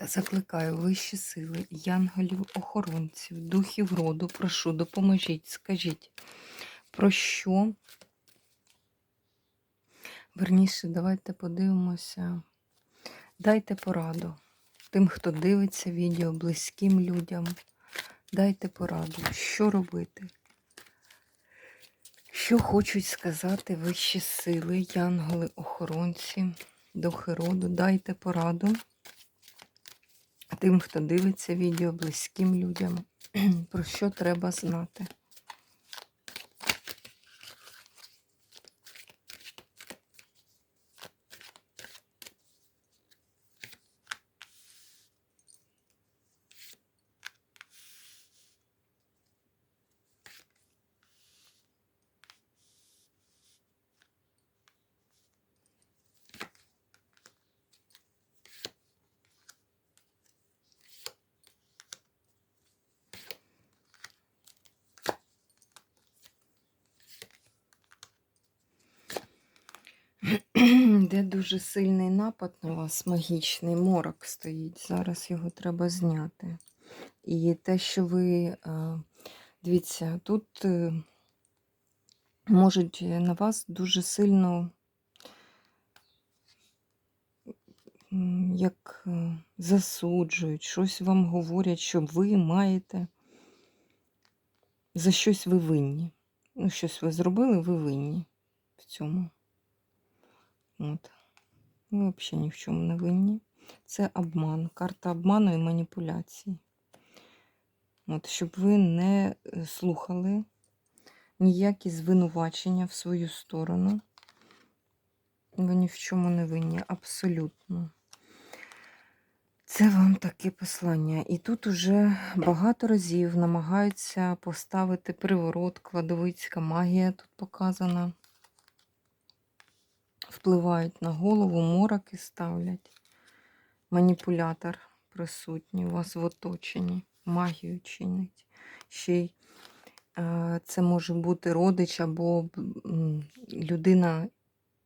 Та закликаю вищі сили, янголів, охоронців, духів роду, прошу, допоможіть, скажіть, про що? Верніше, давайте подивимося. Дайте пораду тим, хто дивиться відео, близьким людям. Дайте пораду, що робити. Що хочуть сказати вищі сили, янголи, охоронці, духи роду, дайте пораду тим, хто дивиться відео, близьким людям, про що треба знати. Де дуже сильний напад на вас, магічний морок стоїть. Зараз його треба зняти. І те, що ви, дивіться, тут е, можуть на вас дуже сильно як е, засуджують, щось вам говорять, що ви маєте за щось ви винні. Ну, щось ви зробили, ви винні в цьому. От. Ви взагалі ні в чому не винні. Це обман, карта обману і маніпуляції. От, щоб ви не е, слухали ніякі звинувачення в свою сторону. Ви ні в чому не винні, абсолютно. Це вам таке послання. І тут уже багато разів намагаються поставити приворот, кладовицька магія тут показана впливають на голову, мороки ставлять. Маніпулятор присутній у вас в оточенні, магію чинить. Ще й е, це може бути родич або людина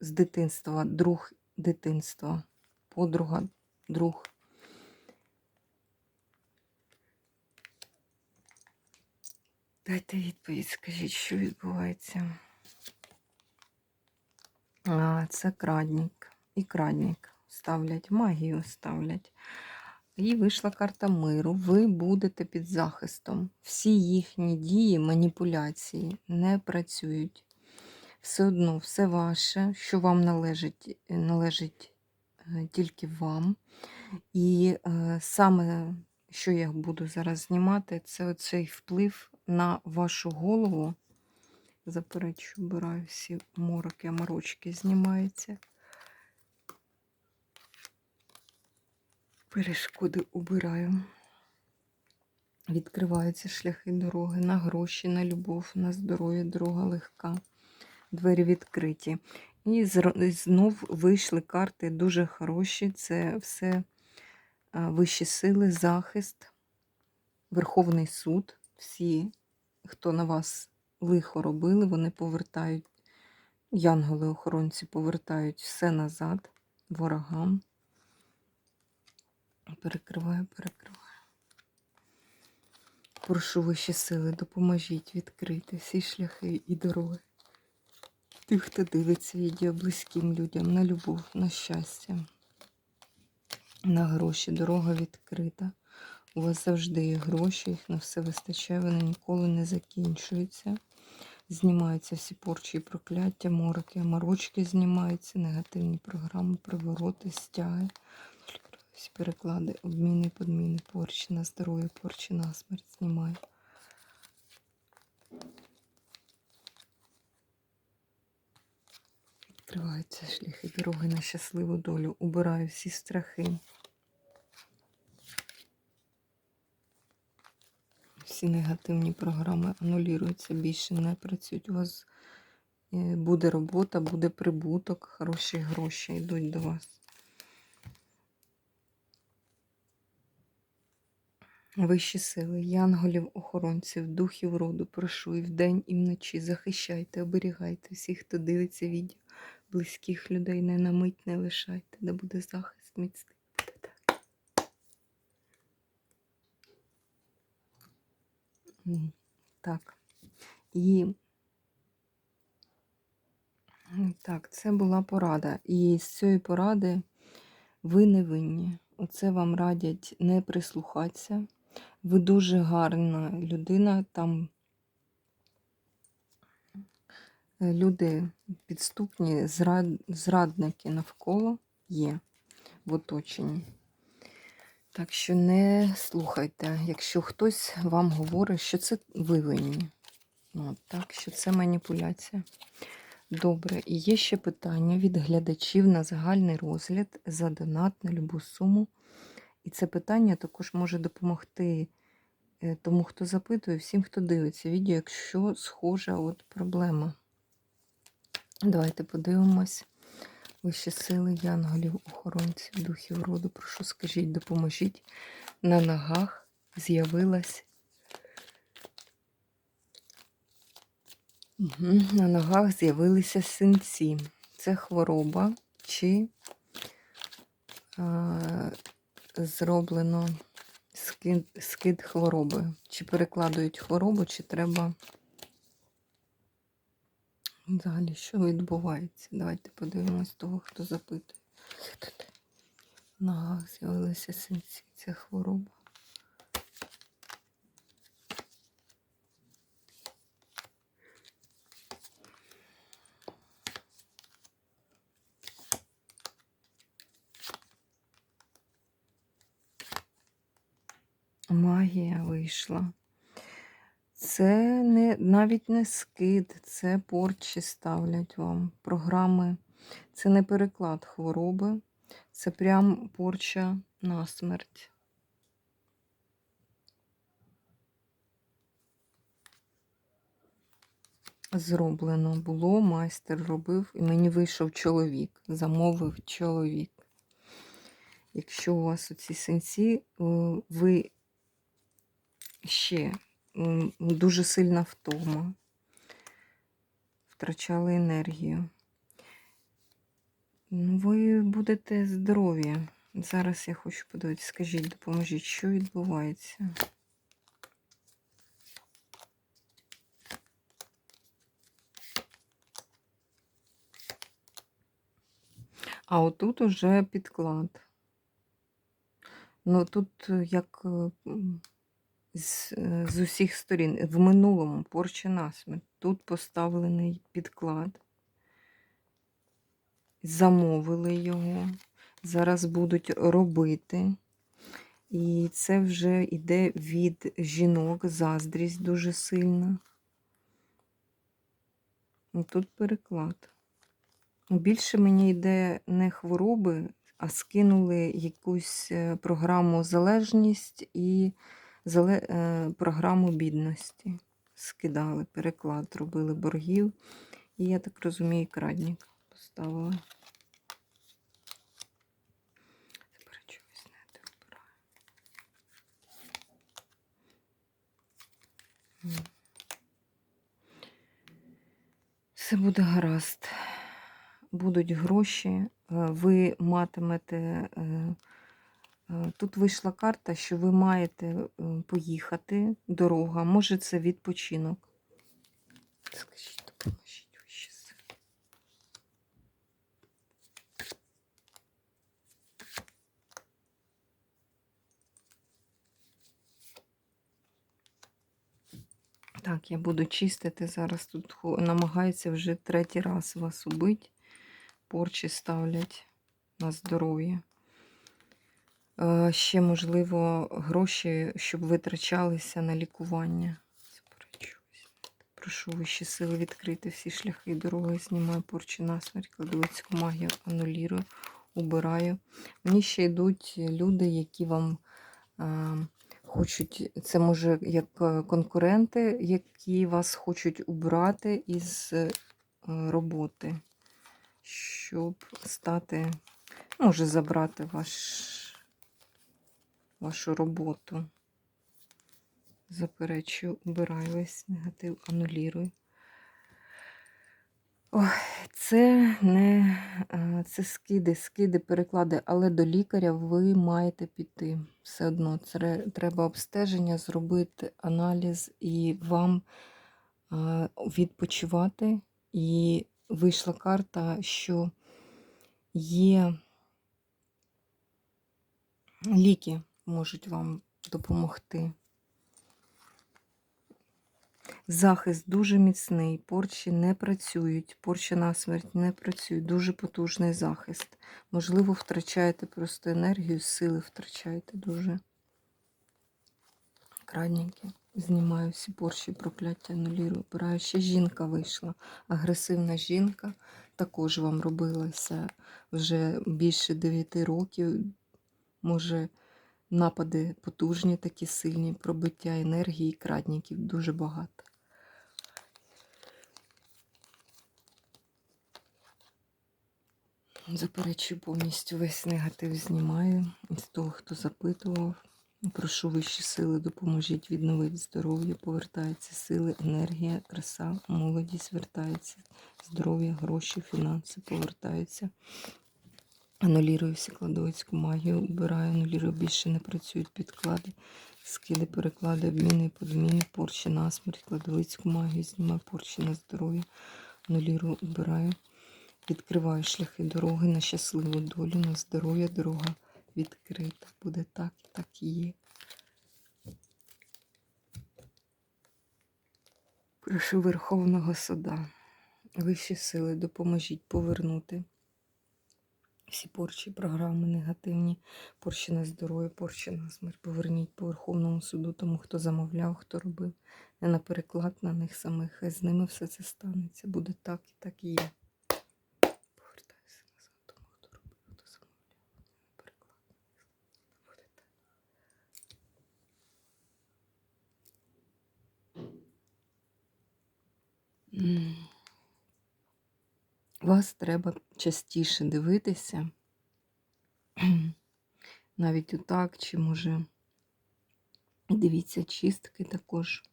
з дитинства, друг дитинства, подруга, друг. Дайте відповідь, скажіть, що відбувається. А, Це крадник. І крадник ставлять, магію ставлять. І вийшла карта миру. Ви будете під захистом. Всі їхні дії, маніпуляції не працюють. Все одно, все ваше, що вам належить, належить е, тільки вам. І е, саме, що я буду зараз знімати, це оцей вплив на вашу голову. Заперечу, обираю всі мороки, морочки знімаються. Перешкоди убираю. Відкриваються шляхи дороги на гроші, на любов, на здоров'я, дорога легка. Двері відкриті. І знов вийшли карти дуже хороші. Це все вищі сили, захист, Верховний суд. Всі, хто на вас лихо робили, вони повертають, янголи-охоронці повертають все назад ворогам. Перекриваю, перекриваю. Прошу вищі сили, допоможіть відкрити всі шляхи і дороги. Тих, хто дивиться відео близьким людям, на любов, на щастя, на гроші. Дорога відкрита. У вас завжди є гроші, їх на все вистачає, вони ніколи не закінчуються. Знімаються всі порчі і прокляття, мороки, морочки знімаються, негативні програми, привороти, стяги, всі переклади, обміни, подміни, порчі на здоров'я, порчі на смерть знімаю. Відкриваються шляхи дороги на щасливу долю. Убираю всі страхи. Всі негативні програми анулюються, більше не працюють. У вас е, буде робота, буде прибуток, хороші гроші йдуть до вас. Вищі сили, янголів, охоронців, духів роду, прошу і вдень, і вночі захищайте, оберігайте всіх, хто дивиться відео, близьких людей, не на мить не лишайте, де буде захист міцний. Буде так. М, Так. І так, це була порада. І з цієї поради ви не винні. Оце вам радять не прислухатися. Ви дуже гарна людина. Там е, люди підступні, зрад... зрадники навколо є в оточенні. Так що не слухайте, якщо хтось вам говорить, що це ви винні. От, так, що це маніпуляція. Добре, і є ще питання від глядачів на загальний розгляд за донат на любу суму. І це питання також може допомогти е, тому, хто запитує, всім, хто дивиться відео, якщо схожа от проблема. Давайте подивимось. Вищі сили, янголів, охоронців, духів роду. Прошу, скажіть, допоможіть. На ногах з'явилась. Угу. На ногах з'явилися синці. Це хвороба чи а, зроблено скид, скид хвороби. Чи перекладують хворобу, чи треба. Взагалі, що відбувається? Давайте подивимось того, хто запитує. На ногах з'явилися синці. Це хвороба. Магія вийшла. Це не, навіть не скид, це порчі ставлять вам. Програми. Це не переклад хвороби, це прям порча на смерть. Зроблено було, майстер робив, і мені вийшов чоловік, замовив чоловік. Якщо у вас оці синці, е, ви ще дуже сильна втома, втрачали енергію. Ну, ви будете здорові. Зараз я хочу подивитися, скажіть, допоможіть, що відбувається. А отут уже підклад. Ну тут е, як е, з, е, з усіх сторін. В минулому порча насмерть. Тут поставлений підклад. Замовили його. Зараз будуть робити. І це вже йде від жінок, заздрість дуже сильна. Ну, Тут переклад. Більше мені йде не хвороби, а скинули якусь е, програму залежність і програму бідності. Скидали, переклад, робили боргів. І я так розумію, крадник поставили. Все буде гаразд. Будуть гроші, е, ви матимете. Е, Тут вийшла карта, що ви маєте е, поїхати, дорога, може це відпочинок. Скажіть, допоможіть вищі сили. Так, я буду чистити зараз. Тут намагаються вже третій раз вас убити. Порчі ставлять на здоров'я. Ще, можливо, гроші, щоб витрачалися на лікування. Прошу вищі сили відкрити всі шляхи і дороги, знімаю порчі насмерть, кладовицьку магію, анулірую, убираю. Мені ще йдуть люди, які вам е, хочуть, це може як е, конкуренти, які вас хочуть убрати із е, роботи, щоб стати, може забрати ваш, вашу роботу. Заперечую, убираю весь негатив, анулірую. Ой, це не е, це скиди, скиди, переклади, але до лікаря ви маєте піти. Все одно це треба обстеження, зробити аналіз і вам е, відпочивати. І вийшла карта, що є ліки можуть вам допомогти. Захист дуже міцний, порчі не працюють, порчі на смерть не працюють, дуже потужний захист. Можливо, втрачаєте просто енергію, сили втрачаєте дуже. Крадненькі. Знімаю всі порчі, прокляття, анулірую. Обираю. Ще жінка вийшла. Агресивна жінка. Також вам робилася вже більше 9 років. Може, напади потужні, такі сильні, пробиття енергії, крадників дуже багато. Заперечую повністю весь негатив знімаю з того, хто запитував. Прошу вищі сили, допоможіть відновити здоров'я, повертаються сили, енергія, краса, молодість вертається, здоров'я, гроші, фінанси повертаються. Анулірую всі кладовицьку магію, убираю, анулірую, більше не працюють підклади, скиди, переклади, обміни, подміни, порчі на смерть, кладовицьку магію, знімаю порчі на здоров'я, анулірую, убираю. Відкриваю шляхи дороги на щасливу долю, на здоров'я, дорога відкрита. Буде так і так і є. Прошу Верховного Суда, вищі сили, допоможіть повернути всі порчі, програми негативні, порчі на здоров'я, порчі на смерть. Поверніть по Верховному суду, тому хто замовляв, хто робив. Не на переклад на них самих. Хай з ними все це станеться. Буде так і так і є. Повертайся назад, тому хто робив, хто замовляв. М. Вас треба частіше дивитися. Навіть отак, чи може дивіться чистки також.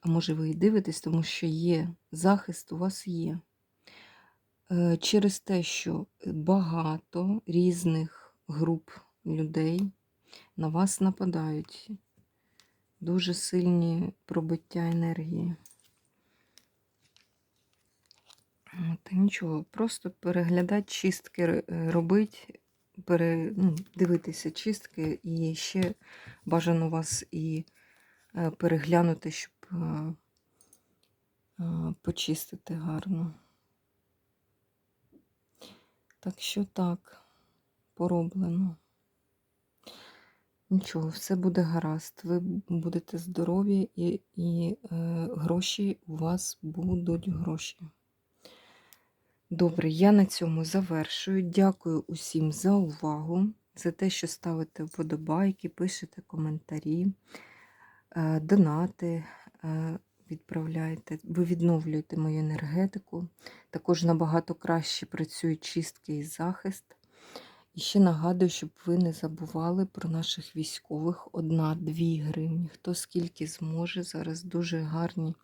А може ви і дивитесь, тому що є захист у вас є. Е, Через те, що багато різних груп людей на вас нападають. Дуже сильні пробиття енергії. Та нічого, просто переглядати чистки, р- робити, пере, ну, дивитися чистки і ще бажано вас і е, переглянути, щоб е, е, почистити гарно. Так що так, пороблено. Нічого, все буде гаразд. Ви будете здорові і, і е, гроші у вас будуть гроші. Добре, я на цьому завершую. Дякую усім за увагу, за те, що ставите вподобайки, пишете коментарі, е, донати е, відправляєте. Ви відновлюєте мою енергетику. Також набагато краще працюють чистки і захист. І ще нагадую, щоб ви не забували про наших військових. Одна-дві гривні. Хто скільки зможе. Зараз дуже гарні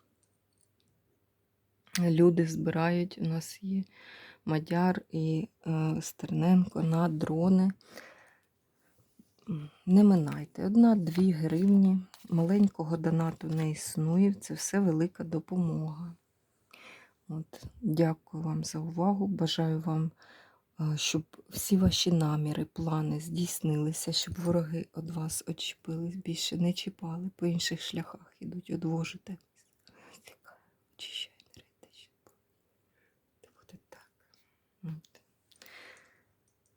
люди збирають. У нас є Мадяр і е, Стерненко на дрони. Не минайте. Одна-дві гривні. Маленького донату не існує. Це все велика допомога. От, дякую вам за увагу. Бажаю вам, е, щоб всі ваші наміри, плани здійснилися, щоб вороги від вас очепились, більше не чіпали, по інших шляхах ідуть, одвожите. Очищай енергетично. Це буде так. От.